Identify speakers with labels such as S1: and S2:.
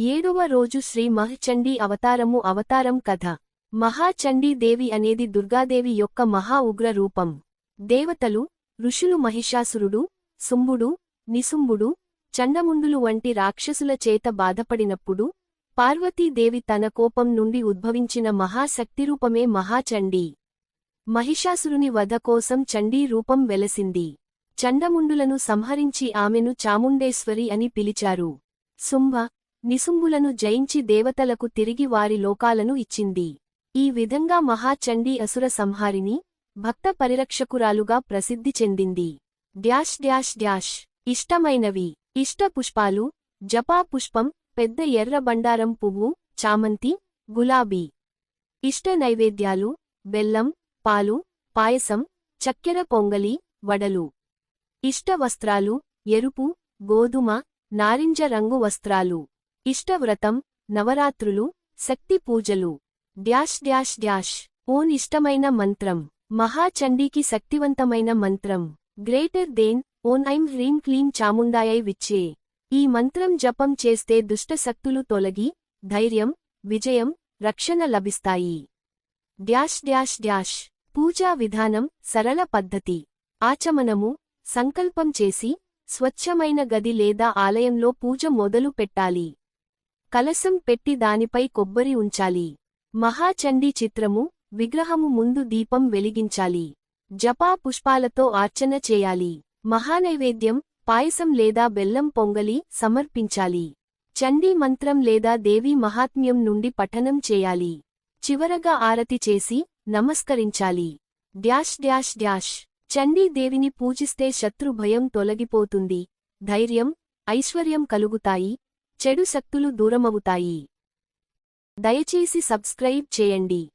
S1: ఏడవ రోజు శ్రీ మహచండీ అవతారము అవతారం కథ. మహాచండీ దేవి అనేది దుర్గాదేవి యొక్క మహా ఉగ్ర రూపం. దేవతలు ఋషులు మహిషాసురుడు శుంభుడు నిసుంబుడు చండముండులు వంటి రాక్షసుల చేత బాధపడినప్పుడు పార్వతీదేవి తన కోపం నుండి ఉద్భవించిన మహాశక్తిరూపమే మహాచండీ. మహిషాసురుని వధ కోసం చండీ రూపం వెలసింది. చండముండులను సంహరించి ఆమెను చాముండేశ్వరి అని పిలిచారు. శుంభ నిసుంబులను జయించి దేవతలకు తిరిగి వారి లోకాలను ఇచ్చింది. ఈ విధంగా మహాచండీ అసుర సంహారిని భక్త పరిరక్షకురాలుగా ప్రసిద్ధి చెందింది. Dash dash dash. ఇష్టమైనవి. ఇష్ట పుష్పాలు జపా పుష్పం పెద్ద ఎర్ర బండారం పువ్వు చామంతి గులాబీ. ఇష్ట నైవేద్యాలు బెల్లం పాలు పాయసం చక్కెర పొంగలి వడలు. ఇష్ట వస్త్రాలు ఎరుపు గోధుమ నారింజ రంగు వస్త్రాలు. ఇష్టవ్రతం నవరాత్రులు శక్తి పూజలు. Dash dash dash. ఓన్ ఇష్టమైన మంత్రం. మహాచండీకి శక్తివంతమైన మంత్రం. గ్రేటర్ దేన్ ఓన్ ఐం హ్రీం క్లీం చాముండాయై విచ్చే. ఈ మంత్రం జపం చేస్తే దుష్టశక్తులు తొలగి ధైర్యం విజయం రక్షణ లభిస్తాయి. Dash dash dash. పూజా విధానం సరళ పద్ధతి. ఆచమనము సంకల్పం చేసి స్వచ్ఛమైన గది లేదా ఆలయంలో పూజ మొదలు పెట్టాలి. కలసం పెట్టి దానిపై కొబ్బరి ఉంచాలి. మహాచండీ చిత్రము విగ్రహము ముందు దీపం వెలిగించాలి. జపా పుష్పాలతో ఆర్చన చేయాలి. మహానైవేద్యం పాయసం లేదా బెల్లం పొంగలి సమర్పించాలి. చండీ మంత్రం లేదా దేవీ మహాత్మ్యం నుండి పఠనం చేయాలి. చివరగా ఆరతి చేసి నమస్కరించాలి. Dash dash dash. చండీ దేవిని పూజిస్తే శత్రు భయం తొలగిపోతుంది. ధైర్యం ఐశ్వర్యం కలుగుతాయి. చెడు శక్తులు దూరమవుతాయి. దయచేసి సబ్స్క్రైబ్ చేయండి.